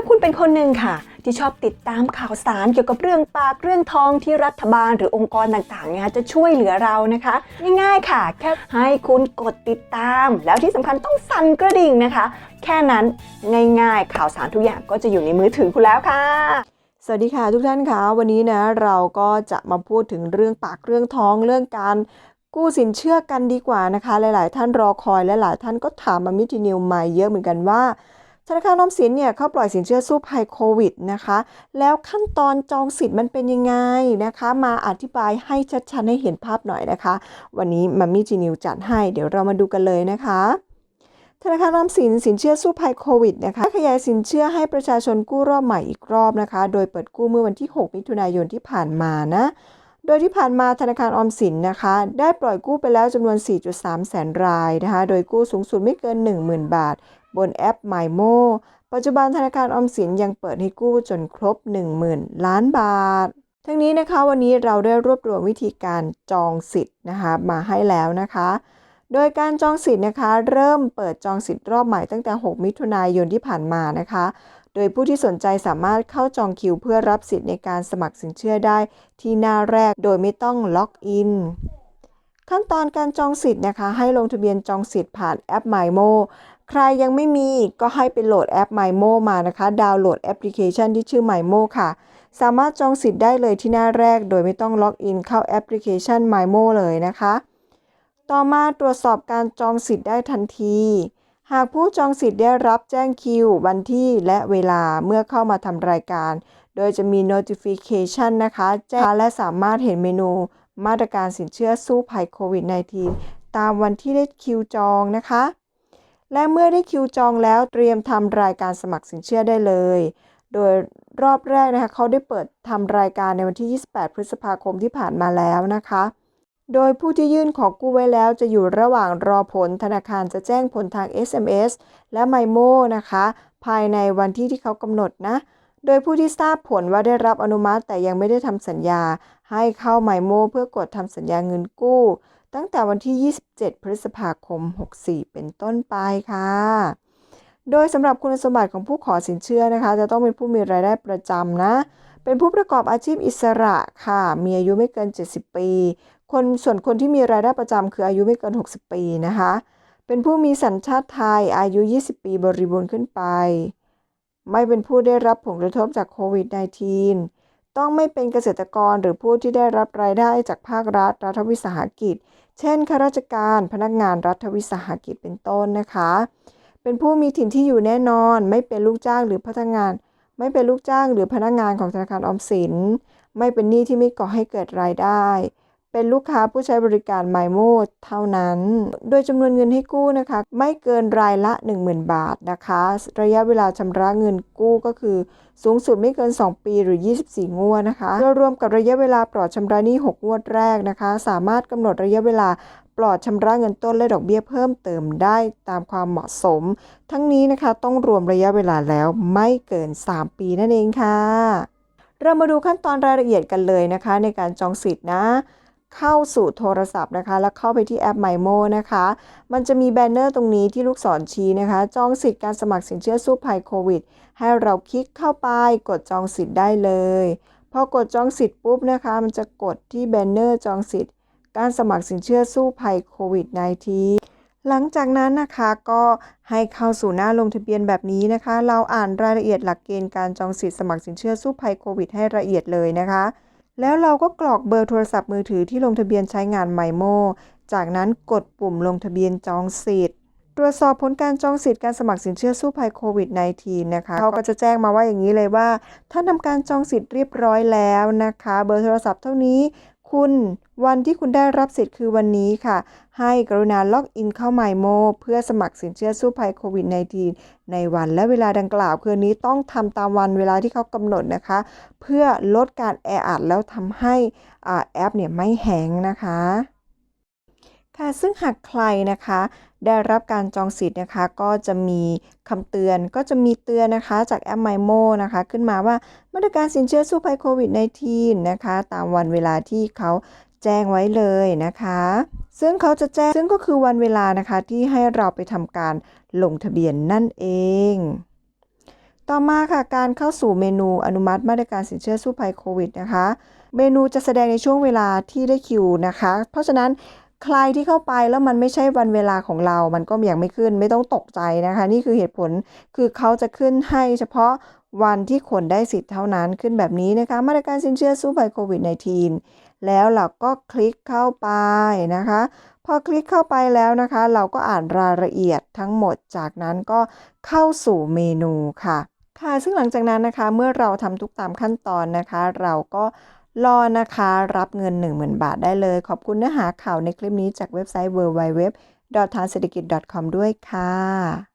าคุณเป็นคนหนึ่งค่ะ ที่ชอบติดตามข่าวสารเกี่ยวกับเรื่องปากเรื่องทองที่รัฐบาลหรือองค์กรต่างๆเนี่ยจะช่วยเหลือเรานะคะ ง่ายๆค่ะ แค่ให้คุณกดติดตาม แล้วที่สำคัญต้องสั่นกระดิ่งนะคะ แค่นั้นง่ายๆ ข่าวสารทุกอย่างก็จะอยู่ในมือถือคุณแล้วค่ะสวัสดีค่ะทุกท่านคะวันนี้นะเราก็จะมาพูดถึงเรื่องปากเรื่องท้องเรื่องการกู้สินเชื่อกันดีกว่านะคะ หลาย ๆ ท่านรอคอยและหลายท่านก็ถามมามิตินิวมาเยอะเหมือนกันว่า ธนาคารออมสินเนี่ยเขาปล่อยสินเชื่อสู้ภัยโควิดนะคะ แล้วขั้นตอนจองสิทธิ์มันเป็นยังไงนะคะ มาอธิบายให้ชัดๆให้เห็นภาพหน่อยนะคะ วันนี้มามิจินิวจัดให้เดี๋ยวเรามาดูกันเลยนะคะธนาคารออมสินสินเชื่อสู้ภัยโควิดนะคะขยายสินเชื่อให้ประชาชนกู้รอบใหม่อีกรอบนะคะ โดยเปิดกู้เมื่อวันที่ 6 มิถุนายนที่ผ่านมานะโดยที่ผ่านมาธนาคารออมสินนะคะ ได้ปล่อยกู้ไปแล้วจำนวน 4.3 แสนรายนะคะ โดยกู้สูงสุดไม่เกิน 10,000 บาท บนแอป MyMo ปัจจุบันธนาคารออมสินยังเปิดให้กู้จนครบ 10,000 ล้านบาท ทั้งนี้นะคะวันนี้เราได้รวบรวมวิธีการจองสิทธิ์นะคะมาให้แล้วนะคะ โดยการจองสิทธิ์นะคะ เริ่มเปิดจองสิทธิ์รอบใหม่ตั้งแต่ 6 มิถุนายนที่ผ่านมานะคะ โดยผู้ที่สนใจสามารถเข้าจองคิว เพื่อรับสิทธิ์ในการสมัครสินเชื่อได้ที่หน้าแรกโดยไม่ต้องล็อกอินขั้นตอนการจองสิทธิ์นะคะ ให้ลงทะเบียนจองสิทธิ์ผ่านแอป MyMo ใครยังไม่มีก็ให้ไปโหลดแอป MyMo มานะคะ ดาวน์โหลดแอปพลิเคชันที่ชื่อ MyMo ค่ะ สามารถจองสิทธิ์ได้เลยที่หน้าแรก โดยไม่ต้องล็อกอินเข้าแอปพลิเคชัน MyMo เลยนะคะ ต่อมาตรวจสอบการจองสิทธิ์ได้ทันที หากผู้จองสิทธิ์ได้รับแจ้งคิว วันที่และเวลาเมื่อเข้ามาทำรายการ โดยจะมี notification นะคะแจ้งและสามารถเห็นเมนูมาตรการสินเชื่อสู้ภัยโควิด -19 ตามวันที่ได้คิวจองนะคะ และเมื่อได้คิวจองแล้วเตรียมทำรายการสมัครสินเชื่อได้เลย โดยรอบแรกนะคะเขาได้เปิดทำรายการในวันที่ 28 พฤษภาคมที่ผ่านมาแล้วนะคะ โดยผู้ที่ยื่นขอกู้ไว้แล้วจะอยู่ระหว่างรอผลธนาคารจะแจ้งผลทาง SMS และ MyMo นะคะ ภายในวันที่ที่เขากำหนดนะ โดยผู้ที่ทราบผลว่าได้รับอนุมัติแต่ยังไม่ได้ทำสัญญา ให้เข้า MyMo เพื่อกดทำสัญญาเงินกู้ ตั้งแต่วันที่ 27 พฤษภาคม 64 เป็นต้นไปค่ะ โดยสำหรับคุณสมบัติของผู้ขอสินเชื่อนะคะ จะต้องเป็นผู้มีรายได้ประจำนะ เป็นผู้ประกอบอาชีพอิสระค่ะ มีอายุไม่เกิน 70 ปี คนส่วนคนที่มีรายได้ประจำคืออายุไม่เกิน 60 ปีนะคะ เป็นผู้มีสัญชาติไทยอายุ 20 ปีบริบูรณ์ขึ้นไป ไม่เป็นผู้ได้รับผลกระทบจากโควิด -19 ต้องไม่เป็นเกษตรกรหรือผู้ที่ได้รับรายได้จากภาครัฐรัฐวิสาหกิจ เช่นข้าราชการพนักงานรัฐวิสาหกิจเป็นต้นนะคะ เป็นผู้มีถิ่นที่อยู่แน่นอน ไม่เป็นลูกจ้างหรือพนักงาน ไม่เป็นลูกจ้างหรือพนักงานของธนาคารออมสิน ไม่เป็นหนี้ที่ไม่ก่อให้เกิดรายได้ เป็นลูกค้าผู้ใช้บริการ MyMo เท่านั้น โดยจำนวนเงินให้กู้นะคะ ไม่เกินรายละ 10,000 บาทนะคะ ระยะเวลาชำระเงินกู้ก็คือ สูงสุดไม่เกิน 2 ปีหรือ 24 งวดนะคะแล้วรวมกับระยะเวลาปลอดชำระหนี้ 6 งวดแรกนะคะ สามารถกำหนดระยะเวลาปลอดชำระเงินต้นและดอกเบี้ยเพิ่มเติมได้ตามความเหมาะสม ทั้งนี้นะคะต้องรวมระยะเวลาแล้วไม่เกิน 3 ปีนั่นเองค่ะ เรามาดูขั้นตอนรายละเอียดกันเลยนะคะ ในการจองสิทธิ์นะ เข้าสู่โทรศัพท์นะคะ แล้วเข้าไปที่แอป MyMo นะคะ มันจะมีแบนเนอร์ตรงนี้ที่ลูกศรชี้นะคะ จองสิทธิ์การสมัครสินเชื่อสู้ภัยโควิด ให้เราคลิกเข้าไปกดจองสิทธิ์ได้เลยพอกดจองสิทธิ์ปุ๊บนะคะ มันจะกดที่แบนเนอร์จองสิทธิ์ การสมัครสินเชื่อสู้ภัยโควิด -19 หลังจากนั้นนะคะก็ให้เข้าสู่หน้าลงทะเบียนแบบนี้นะคะ เราอ่านรายละเอียดหลักเกณฑ์การจองสิทธิ์สมัครสินเชื่อสู้ภัยโควิด ให้ละเอียดเลยนะคะ แล้วเราก็กรอกเบอร์โทรศัพท์มือถือที่ลงทะเบียนใช้งานไมโม จากนั้นกดปุ่มลงทะเบียนจองสิทธิ์ ตรวจสอบผลการจองสิทธิ์การสมัครสินเชื่อสู้ภัยโควิด -19 นะคะ เขาก็จะแจ้งมาว่าอย่างนี้เลยว่า ท่านทำการจองสิทธิ์เรียบร้อยแล้วนะคะ เบอร์โทรศัพท์เท่านี้ คุณวันที่คุณได้รับสิทธิ์คือวันนี้ค่ะ ให้กรุณาล็อกอินเข้า MyMo เพื่อสมัครสินเชื่อสู้ภัยโควิด -19 ในวันและเวลาดังกล่าว คืนนี้ต้องทำตามวันเวลาที่เขากำหนดนะคะ เพื่อลดการแออัดแล้วทำให้อาแอปเนี่ยไม่แห้งนะคะ ค่ะซึ่งหากใครนะคะ ได้รับการจองสิทธิ์นะคะ ก็จะมีคำเตือนก็จะมีเตือนนะคะจากแอป MyMo นะคะ ขึ้นมาว่ามาตรการสินเชื่อสู้ภัยโควิด -19 นะคะ ตามวันเวลาที่เขาแจ้งไว้เลยนะคะ ซึ่งเขาจะแจ้งซึ่งก็คือวันเวลานะคะที่ให้เราไปทำการลงทะเบียนนั่นเอง ต่อมาค่ะการเข้าสู่เมนูอนุมัติมาตรการสินเชื่อสู้ภัยโควิดนะคะ เมนูจะแสดงในช่วงเวลาที่ได้คิวนะคะ เพราะฉะนั้น ใครที่เข้าไปแล้วมันไม่ใช่วันเวลาของเรา มันก็ยังไม่ขึ้นไม่ต้องตกใจนะคะ นี่คือเหตุผลคือเขาจะขึ้นให้เฉพาะวันที่คนได้สิทธิ์เท่านั้นขึ้นแบบนี้นะคะ มาตรการสินเชื่อสู้ภัยโควิด -19 แล้วเราก็คลิกเข้าไปนะคะ พอคลิกเข้าไปแล้วนะคะ เราก็อ่านรายละเอียดทั้งหมดจากนั้นก็เข้าสู่เมนูค่ะ ค่ะซึ่งหลังจากนั้นนะคะ เมื่อเราทำทุกตามขั้นตอนนะคะ เราก็ รอนะคะ รับเงิน 10,000 บาทได้เลย ขอบคุณเนื้อหาข่าวในคลิปนี้จากเว็บไซต์ www t a n s e t h i k i t com ด้วยค่ะ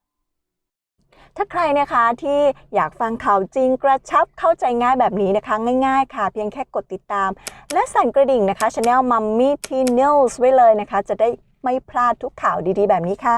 ถ้าใครนะคะที่อยากฟังข่าวจริงกระชับเข้าใจง่ายแบบนี้นะคะ ง่ายๆ ค่ะ เพียงแค่กดติดตาม และสั่นกระดิ่งนะคะช anel Mummy T News ไว้เลยนะคะ จะได้ไม่พลาดทุกข่าวดีๆ แบบนี้ค่ะ